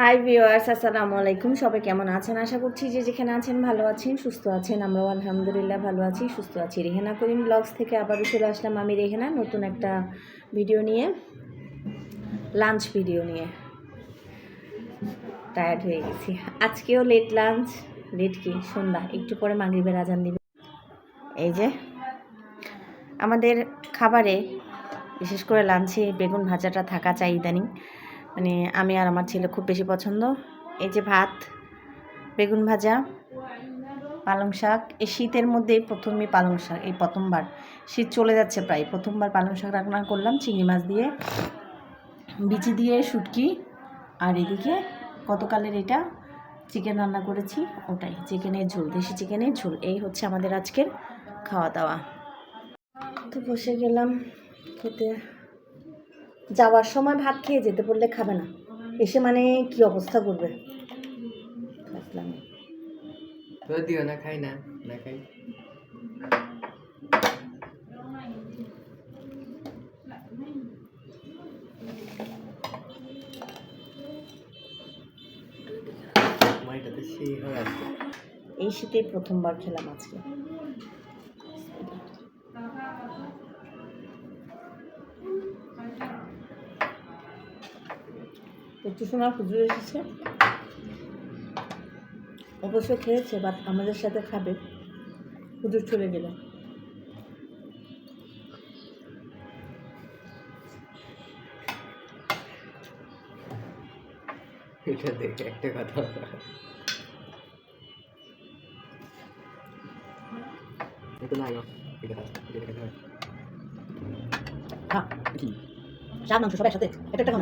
Hi viewers আসসালামু আলাইকুম। সবাই কেমন আছেন? আশা করছি যে যেখানে আছেন ভালো আছেন, সুস্থ আছেন। আমরাও আলহামদুলিল্লাহ ভালো আছি, সুস্থ আছি। রেহেনা করিম ব্লগস থেকে আবারও চলে আসলাম আমি, রেহেনা, নতুন একটা ভিডিও নিয়ে লাঞ্চ ভিডিও নিয়ে। টায়ার্ড হয়ে গেছি। আজকেও লেট লাঞ্চ লেট কি? সন্ধ্যা। একটু পরে মাগরিবের আজান দিবে। এই যে, আমাদের খাবারে বিশেষ করে লাঞ্চে বেগুন ভাজাটা থাকা চাই ইদানিং। মানে আমি আর আমার ছেলে খুব বেশি পছন্দ। এই যে ভাত, বেগুন ভাজা, পালং শাক। এই শীতের মধ্যে প্রথমে পালং শাক, এই প্রথমবার। শীত চলে যাচ্ছে প্রায়। প্রথমবার পালং শাক রান্না করলাম চিংড়ি মাছ দিয়ে। বিচি দিয়ে শুটকি। আর এদিকে গতকালের এটা চিকেন রান্না করেছি, ওটাই। চিকেনের ঝোল, দেশি চিকেনের ঝোল। এই হচ্ছে আমাদের আজকের খাওয়া দাওয়া। তো বসে গেলাম খেতে। যাওয়ার সময় ভাত খেয়ে যেতে বললে খাবে না। এসে মানে কি অবস্থা করবে? দিও না খাই না না খাই। হয়ে এই শীতেই প্রথমবার খেলাম আজকে। একটু সময় হুজুর এসেছে অবশ্য খেয়েছে বাট আমাদের সাথে খাবে। হুজুর চলে গেলে এটা দেখে একটা কথা একটু লাগো ঠিক এটা খেতে হয় কি? মাংস সবাই সাথে এটা একটা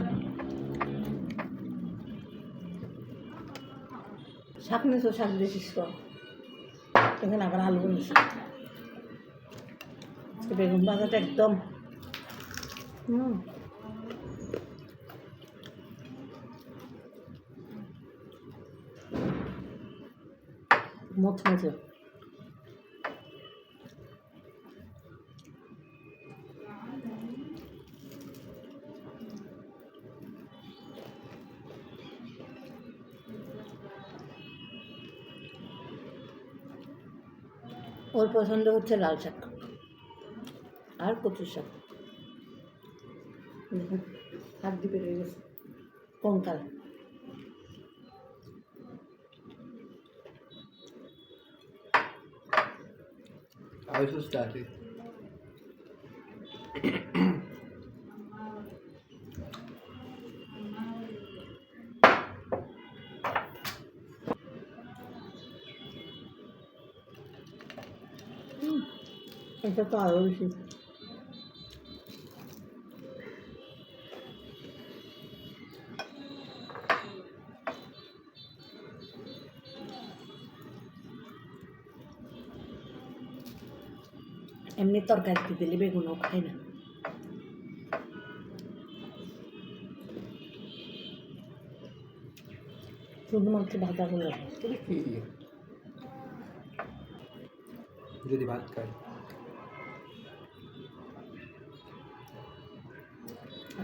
শাক নিয়েছো শাক দিয়েছিস তো এখানে আবার আলু নিয়েছি বেগুন ভাজাটা একদম। হুম। মচমচে। ওর পছন্দ হচ্ছে লাল শাক। আর কচুর শাক। হাত দিয়ে বেরিয়ে গেছে। কঙ্কাল। সুস্থ আছি। এটা তো আরও বেশি। এমনি তরকারিতে দিলে বেগুনও খায় না। শুধুমাত্র ভাজা করে যদি ভাত খাই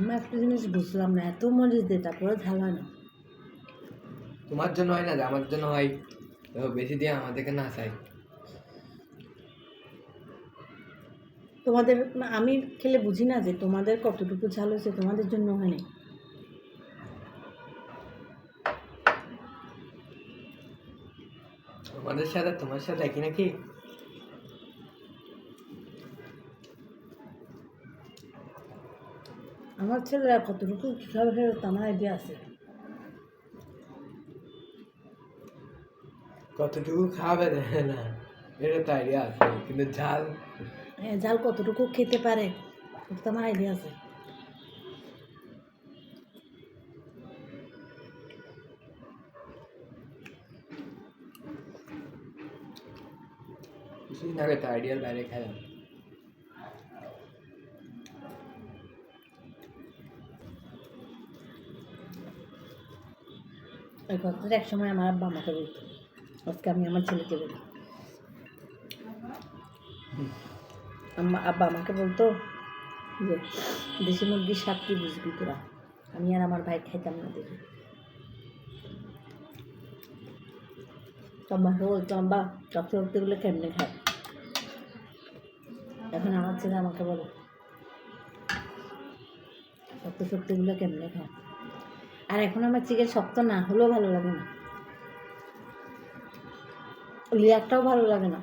আমি একটা জিনিস বুঝলাম না এত মরিচ দিয়ে তারপরে ঝাল হয় না। তোমার জন্য হয় না যে আমার জন্য হয়। বেশি দিয়ে আমাদেরকে না চাই তোমাদের আমি খেলে বুঝি না যে তোমাদের কতটুকু ঝাল হয়েছে তোমাদের জন্য হয়নি আমাদের সাথে তোমার সাথে একই নাকি? আমার ছেলেরা কতটুকু কীভাবে ফেরত আমার আইডিয়া আছে? কতটুকু খাবে না এটা তো আইডিয়া আছে কিন্তু ঝাল? হ্যাঁ ঝাল কতটুকু খেতে পারে এটা তো আমার আইডিয়া আছে। কিছুদিন আগে তো আইডিয়ার বাইরে খেলাম। ওই কথাটা একসময় আমার আব্বা আমাকে বলত, আজকে আমি আমার ছেলেকে বলি। আব্বা আমাকে বলতো যে, দেশি মুরগির স্বাদটি বুঝবি তোরা? আমি আর আমার ভাই খাইতাম না দেখি। আব্বাকে বলতো, আব্বা চপচে চপতেগুলো কেমনে খায়? এখন আমার ছেলে আমাকে বলো চপচে চপতেগুলো কেমনে খায়? আর এখন আমার চিকেন শক্ত না হলেও ভালো লাগে না। লেয়ারটাও ভালো লাগে না।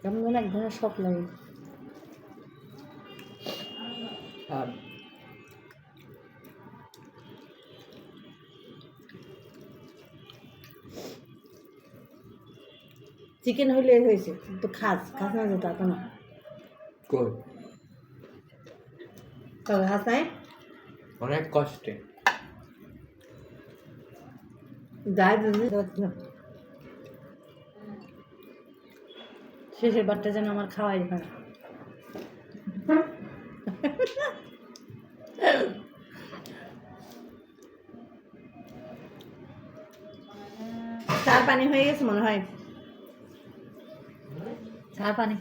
কেমন যেন এক ধরনের শখ লাগে। আর চিকেন হইলে হয়েছে কিন্তু খাস খাস না যেটা তো না। কই? তবে খাস নাই অনেক কষ্টে। শেষের বারটা যেন আমার খাওয়াই না চার পানি হয়ে গেছে মনে হয়। চার পানি।